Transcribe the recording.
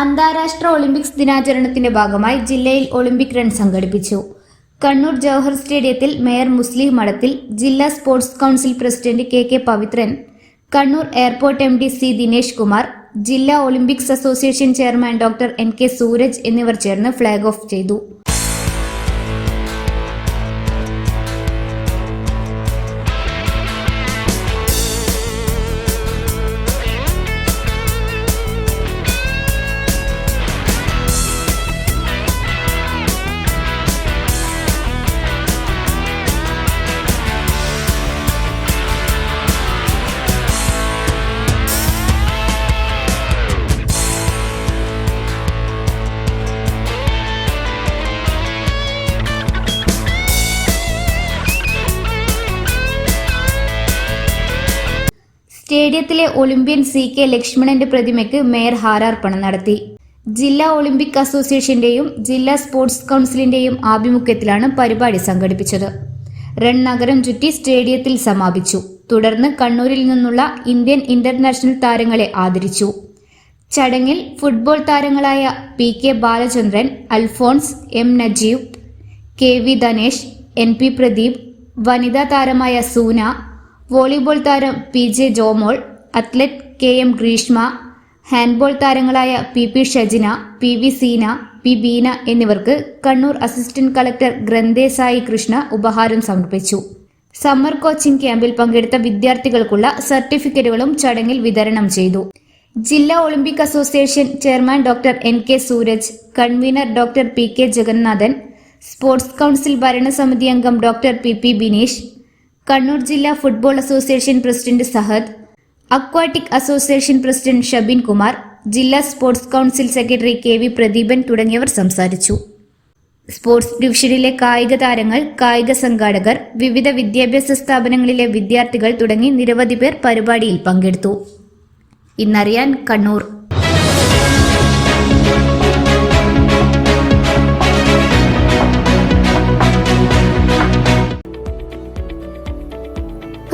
അന്താരാഷ്ട്ര ഒളിമ്പിക്സ് ദിനാചരണത്തിന്റെ ഭാഗമായി ജില്ലയിൽ ഒളിമ്പിക് റൺ സംഘടിപ്പിച്ചു. കണ്ണൂർ ജവഹർ സ്റ്റേഡിയത്തിൽ മേയർ മുസ്ലിം മഠത്തിൽ ജില്ലാ sports council president K K Pavithran Kannur airport M D C Dinesh Kumar ജില്ലാ Olympics association chairman doctor N K Sooraj എന്നിവർ ചേർന്ന് ഫ്ളാഗ് ഓഫ് ചെയ്തു. സ്റ്റേഡിയത്തിലെ ഒളിമ്പ്യൻ സി കെ ലക്ഷ്മണന്റെ പ്രതിമയ്ക്ക് മേയർ ഹാരാർപ്പണം നടത്തി. ജില്ലാ ഒളിമ്പിക് അസോസിയേഷന്റെയും ജില്ലാ സ്പോർട്സ് കൗൺസിലിന്റെയും ആഭിമുഖ്യത്തിലാണ് പരിപാടി സംഘടിപ്പിച്ചത്. റൺ നഗരം ചുറ്റി സ്റ്റേഡിയത്തിൽ സമാപിച്ചു. തുടർന്ന് കണ്ണൂരിൽ നിന്നുള്ള ഇന്ത്യൻ ഇന്റർനാഷണൽ താരങ്ങളെ ആദരിച്ചു. ചടങ്ങിൽ ഫുട്ബോൾ താരങ്ങളായ P K Balachandran Alphonse M Najeeb K V Dhanesh N P Pradeep വനിതാ താരമായ സൂന വോളിബോൾ താരം P J Jomol athlete K M Greeshma handball താരങ്ങളായ P P Shajina P V Seena P Beena എന്നിവർക്ക് കണ്ണൂർ അസിസ്റ്റന്റ് കളക്ടർ ഗ്രന്ഥേസായി കൃഷ്ണ ഉപഹാരം സമർപ്പിച്ചു. സമ്മർ കോച്ചിംഗ് ക്യാമ്പിൽ പങ്കെടുത്ത വിദ്യാർത്ഥികൾക്കുള്ള സർട്ടിഫിക്കറ്റുകളും ചടങ്ങിൽ വിതരണം ചെയ്തു. ജില്ലാ Olympic association chairman doctor N K Sooraj convener doctor P K Jagannathan sports council ഭരണസമിതി അംഗം doctor P P Bineesh Kannur ജില്ലാ football association president Sahad aquatic association president Shabin Kumar ജില്ലാ sports council secretary K V Pradeepan തുടങ്ങിയവർ സംസാരിച്ചു. Sports ഡിവിഷനിലെ കായിക താരങ്ങൾ കായിക സംഘാടകർ വിവിധ വിദ്യാഭ്യാസ സ്ഥാപനങ്ങളിലെ വിദ്യാർത്ഥികൾ തുടങ്ങി നിരവധി പേർ പരിപാടിയിൽ പങ്കെടുത്തു. ഇന്നറിയാൻ കണ്ണൂർ.